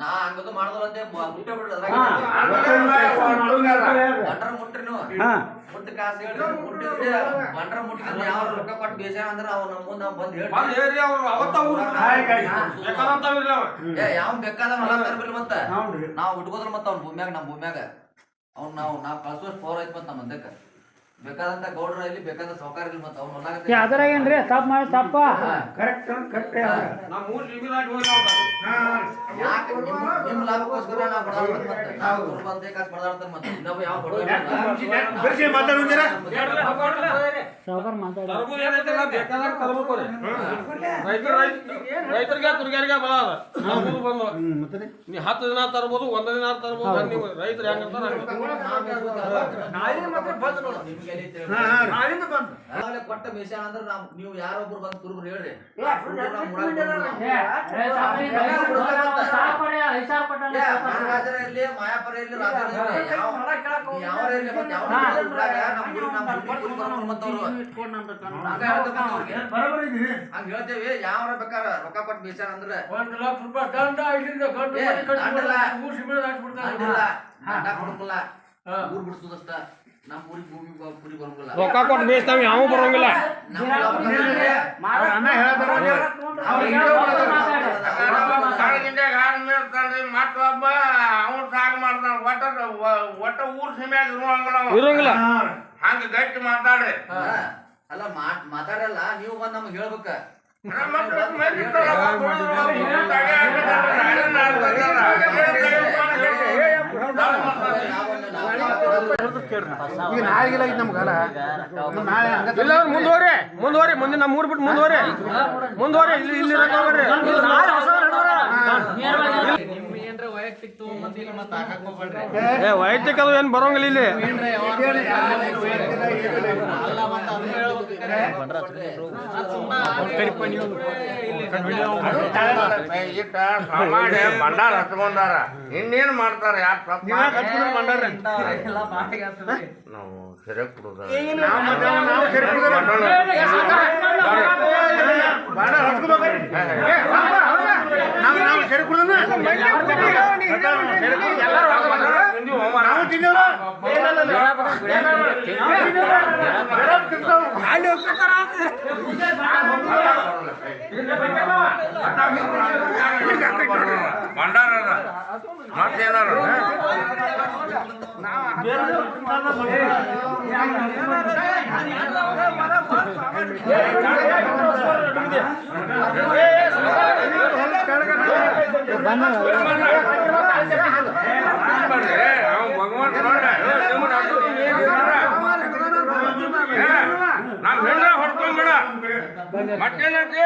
ನಾ ಹಂಗದು ಮಾಡ್ದವಂತೆ ಮುಟ್ಟೆ ಬಿಡ್ರಿ ಹಾ. ಗಂಡ್ರ ಮುಟ್ರಿ ನೀವು ಹಾ ಮುಟ್ಟ ಹೇಳಿ ಮುಟ್ಟಿದ್ರೆ ಯಾವ ರೊಕ್ಕ ಕೊಟ್ಟು ಬೇಸಾಯ ಅಂದ್ರೆ ಅವ್ನು ನಮ್ಮ ಮುಂದೆ ಬಂದು ಹೇಳಿ ಏ ಯಾವ ಬೇಕಾದ ಮತ್ತ ನಾವ್ ಉಟ್ಕೋದ್ರ ಮತ್ತ ಅವ್ನ ಭೂಮ್ಯಾಗ ನಮ್ಮ ಭೂಮ್ಯಾಗ ಅವ್ನ ನಾವು ನಾವು ಕಳ್ಸೋಷ್ಟು ಪವರ್ ಐತ್ ಮತ್ತ ನಮ್ಮ ಮಂದಕ್ಕ ಬೇಕಾದಂತ ಗೌಡ್ರ ಇಲ್ಲಿ ಬೇಕಾದ ಸೌಕಾರ ಮತ್ತೆ ಮತ್ತ ಅವ್ನ ಏ, ಅದ್ರಾಗ ಏನ್ರಿ? ತಪ್ಪ ಮಾಡಿ ತಪ್ಪ. ಕರೆಕ್ಟ್ ಕರೆಕ್ಟ್ ಯಾಕೆ? ಲಾಭಕ್ಕೋಸ್ಕರ ನಾವು ಬಡದಾಡ್ತಾರೆ ಮತ್ತೆ. ನಾವು ಬಂದೇ ಕಾಸು ಮತ್ತೆ. ಇನ್ನೊಬ್ಬ ಯಾವ ಬಡವ ಬರ್ಸಿ ಮಾತಾಡೋದಿರ ಸಾವುಕಾರ ಮಾತಾಡ ರೈತರಿಗೆ ತುರ್ಗಾರಿಗೆ ಬಲ ಅದ ತರಬೂದು ಬಂದು ಮತ್ತೆ ನೀ ಹತ್ತು ದಿನ ತರ್ಬೋದು ಒಂದ್ ದಿನ ತರ್ಬೋದು ನೀವು ರೈತರು ಹೆಂಗಂತಾರ ಕೊಟ್ಟ ಮಿಷನ್ ಅಂದ್ರೆ ನಾವು ನೀವು ಯಾರೊಬ್ರು ಬಂದು ಕುರುಬ್ರು ಹೇಳ್ರಿ ಮಾಯಾಪುರ ಇರ್ಲಿ, ಯಾವ- ನಮ್ಮ ನಮ್ಮ ಹೇಳ್ತೇವೆ ಅವ್ರಿಗೆ. ಬರೋಬ್ಬರಿ ಇದೀನಿ. ಹಂಗ ಹೇಳ್ತೇವಿ ಯಾವ್ರ ಬೇಕಾರ ರೊಕ್ಕ ಕೊಟ್ಟು ಮಿಷನ್ ಅಂದ್ರೆ ಒಂದ್ ಲಕ್ಷ ರೂಪಾಯಿ ದಂಡ ಇಲ್ಲಿಂದ ಗಂಟು ಏ, ಮನೆ ಕಟ್ಟಿ ದಂಡ ಇಲ್ಲ. ಊರ್ ಸಿಮೆಂಟ್ ಹಾಕ್ಬಿಡ್ತಾರೆ ದಂಡ ಕೊಡಂಗಿಲ್ಲ ಊರ್ ಬಿಡ್ಸೋದಷ್ಟ. ನಮ್ಮ ಊರಿಗೆ ಭೂಮಿ ಕುರಿ ಬರಂಗಿಲ್ಲ. ರೊಕ್ಕ ಕೊಟ್ಟು ಬೇಯಿಸ್ತಾವ ಯಾವ ಬರೋಂಗಿಲ್ಲ. ಅವ್ರ ಸಾಗ ಮಾಡ್ತಾನ. ಒಟ್ಟ ಒಟ್ಟ ಊರ್ ಸೀಮೆ ಇರುವಂಗಿಲ್ಲ. ಇರೋಂಗಿಲ್ಲ. ಹಂಗ ಗಟ್ಟಿ ಮಾತಾಡ್ರಿ ಅಲ್ಲ ಮಾತ್ ಮಾತಾಡಲ್ಲ ನೀವು ಬಂದ್ ನಮ್ಗೆ ಹೇಳ್ಬೇಕ. ಈಗ ನಾಳೆಗಿಲ್ಲ ಇದು ನಾಳೆ ಇಲ್ಲ ಮುಂದುವರಿ ಮುಂದುವರಿ ಮುಂದೆ ನಮ್ಮ ಊರ್ ಬಿಟ್ಟು ಮುಂದುವರಿ ಮುಂದುವರಿ ಇಲ್ಲಿ ಇಲ್ಲಿ ಇರಕ್ ಹೋಗ್ಬೇಡ್ರಿ. ಏ ವೈಯಕ್ತಿಕ ಅದು ಏನ್ ಬರೋಂಗಿಲ್ಲ ಇಲ್ಲಿ ಬಂಡಾರ ಭಂಡಾರ ಹತ್ಕೊಂಡಾರ ಇನ್ನೇನ್ ಮಾಡ್ತಾರ ಯಾರು ನಾವು ಸೆರೆ ಕುಡುದ ನಾವು ಸರಿ? ನಾವು ಎಲ್ಲರೂ ನಾವು ತಿನ್ನೋಲ್ಲ ಅಲ್ಲಿ ಹೋಗ್ತಿರ್ತಾರ ಭಂಡಾರ ಅದ ಮತ್ತೇನಾರ ಅವ್ನು ಬೇಡ ನೋಡ ನಾವು ಹೆಣ್ಣ ಹೊಡ್ಕೊಂಡ್ಬಿಡ ಮತ್ತೇನಂತೆ